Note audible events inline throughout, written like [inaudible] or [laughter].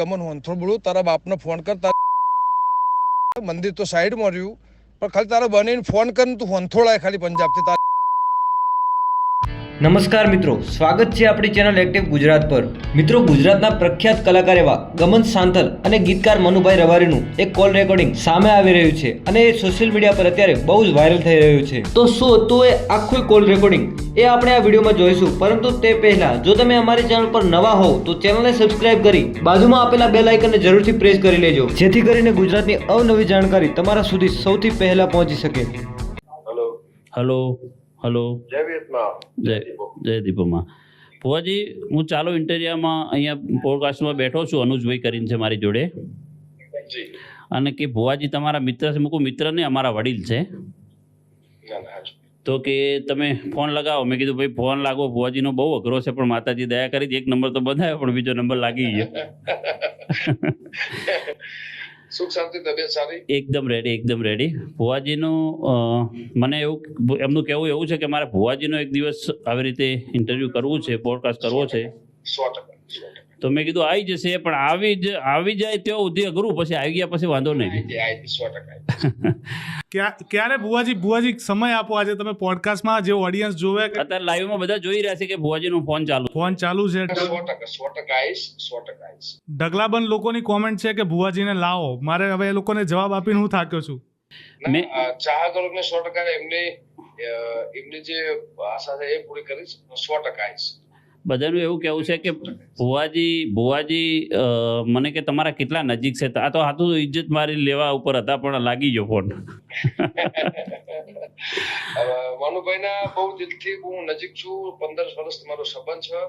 ગમન બોલું, તારા બાપને ફોન કર, તારા મંદિર તો સાઈડમાં રહ્યું, પણ ખાલી તારા બનીને ફોન કર તું હોંથોળાય ખાલી પંજાબથી તારા નમસ્કાર મિત્રો સ્વાગત છે આપણી ચેનલ એક્ટિવ ગુજરાત પર. મિત્રો ગુજરાતના પ્રખ્યાત કલાકાર એવા ગમન સાંથલ અને ગીતકાર મનુભાઈ રવારીનું એક કોલ રેકોર્ડિંગ સામે આવી રહ્યું છે અને એ સોશિયલ મીડિયા પર અત્યારે બહુ જ વાયરલ થઈ રહ્યું છે. તો શું હતું એ આખું કોલ રેકોર્ડિંગ એ આપણે આ વિડીયોમાં જોઈશું પરંતુ તે પહેલા જો તમે અમારી ચેનલ પર નવા હોવ તો ચેનલને સબસ્ક્રાઇબ કરી બાજુમાં આપેલા બેલ આઇકનને જરૂરથી પ્રેસ કરી લેજો. જેથી કરીને ગુજરાતની અવનવી જાણકારી તમારા સુધી સૌથી પહેલા પહોંચી શકે. Hello hello hello. જય જય દીપોમાં. ભુવાજી હું ચાલો ઇન્ટેરિયામાં અહીંયા પોડકાસ્ટમાં બેઠો છું અનુજભાઈ કરીને છે મારી જોડે. અને કે ભુવાજી તમારા મિત્ર છે મૂકું મિત્ર નહીં અમારા વડીલ છે. ના ના. તો કે તમે ફોન લગાવો. મેં કીધું ભાઈ ફોન લાગો ભુવાજીનો બહુ અઘરો છે પણ માતાજી દયા કરી એક નંબર તો બંધાયો પણ બીજો નંબર લાગી ગયો. [laughs] સુખ શાંતિ તબિયત સારી? એકદમ રેડી એકદમ રેડી ભુવાજીનું મને એવું એમનું કહેવું એવું છે કે મારે ભુવાજીનો એક દિવસ આવી રીતે ઇન્ટરવ્યૂ કરવું છે પોડકાસ્ટ કરવો છે. સો ટકા. તો મેં કીધું આવી જશે. પણ આવી જ આવી જાય ત્યાં સુધી અઘરું પછી આવી ગયા પછી વાંધો નહીં. સો ટકા. ક્યારે બુવાજી બુવાજી સમય આપો આજે? તમે પોડકાસ્ટમાં જે ઓડિયન્સ જોવે અત્યારે લાઈવમાં બધા જોઈ રહ્યા છે કે ભુવાજીનો ફોન ચાલુ ફોન ચાલુ છે. સો ટકા સો ટકા આવીશ સો ટકા આવીશ ઢગલાબંધ લોકોની કોમેન્ટ છે કે બુવાજીને લાવો. મારે હવે એ લોકોને જવાબ આપીને હું થાક્યો છું. ચાહકોને સો ટકા એમને એમની જે આશા છે એ પૂરી કરીશ સો ટકા આવીશ બધાનું એવું કહેવું છે કે ભુવાજી ભુવાજી મને કે તમારા કેટલા નજીક છે? આ તો હાથું ઇજ્જત મારી લેવા ઉપર હતા, પણ લાગી ગયો ફોન મનુભાઈના બહુ દિલથી હું નજીક છું. પંદર વર્ષ મારો સંબંધ છે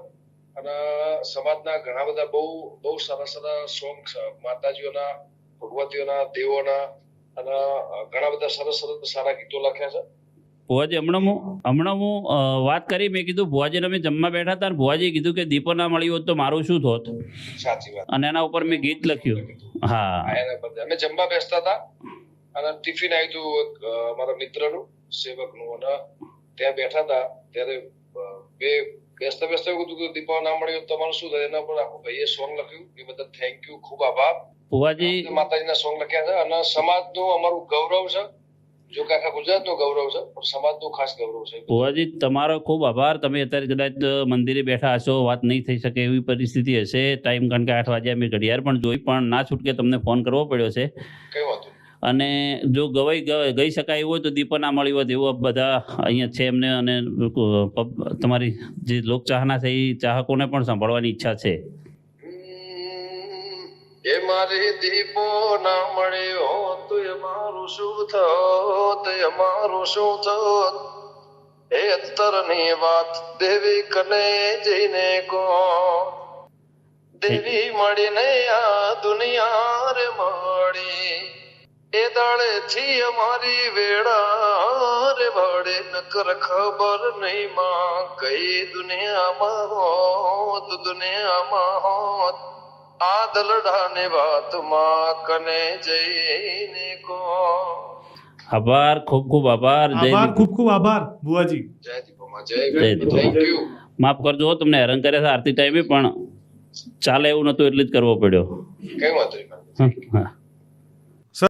અને સમાજના ઘણા બધા બહુ બહુ સારા સારા સોંગ છે. માતાજીઓના, ભગવતીઓના, દેવોના અને ઘણા બધા સરસ સરસ સારા ગીતો લખ્યા છે. ભુવાજી હમણાં હું હમણાં હું વાત કરી મેં કીધું ભુવાજીને અમે જમવા બેઠા હતા અને ભુવાજીએ કીધું કે દીપો ના મળ્યું હોત તો મારું શું થોત સાચી વાત. અને એના ઉપર મેં ગીત લખ્યું. હા. એના પર. અમે જમવા બેસતા હતા અને ટિફિન આવ્યું હતું મારા મિત્રનું સેવકનું. અને ત્યાં બેઠા હતા ત્યારે બે બેસતા બેસતા એવું કીધું દીપા ના મળ્યો તમારું શું થાય? એના પર આખું ભાઈએ સોંગ લખ્યું. એ બધા થેન્ક યુ ખૂબ આભાર. ભુવાજી માતાજીના સોંગ લખ્યા છે. અને સમાજનું અમારું ગૌરવ છે. જો કે આખા ગુજરાતનું ગૌરવ છે પણ સમાજનું ખાસ ગૌરવ છે. ભુવાજી તમારો ખૂબ આભાર. તમે અત્યારે કદાચ મંદિરે બેઠા હશો વાત નહીં થઈ શકે એવી પરિસ્થિતિ હશે. ટાઈમ કારણ કે આઠ વાગ્યા મેં ઘડિયાળ પણ જોઈ પણ ના છૂટકે તમને ફોન કરવો પડ્યો છે. કઈ વાંધો અને જો ગવાઈ ગઈ શકાય એવું હોય તો દીપો ના મળી હોત એવું બધા અહીંયા છે એમને અને તમારી જે લોક ચાહના છે એ ચાહકોને પણ સાંભળવાની ઈચ્છા છે. એ મારી દીપો ના મળ્યો તો એ મારું શું થત એ મારું શું થત? એ અત્તરની વાત દેવી કને જઈને કો દેવી મળીને આ દુનિયા રે મળી. એ દાડે થી અમારી વેળા રે વડે નકર ખબર નહીં માં કઈ દુનિયામાં હોત દુનિયામાં હોત. આ દલડાને વાતમાં કને જઈને કો. આભાર ખૂબ ખૂબ આભાર. જય આભાર ખૂબ ખૂબ આભાર બુવાજી. જય દીપોમાં જય થેન્ક યુ માફ કરજો તમને હેરાન કર્યા છે આરતી ટાઈમે પણ ચાલે એવું નતું એટલે જ કરવો પડ્યો. કઈ વાંધો નહીં. હા.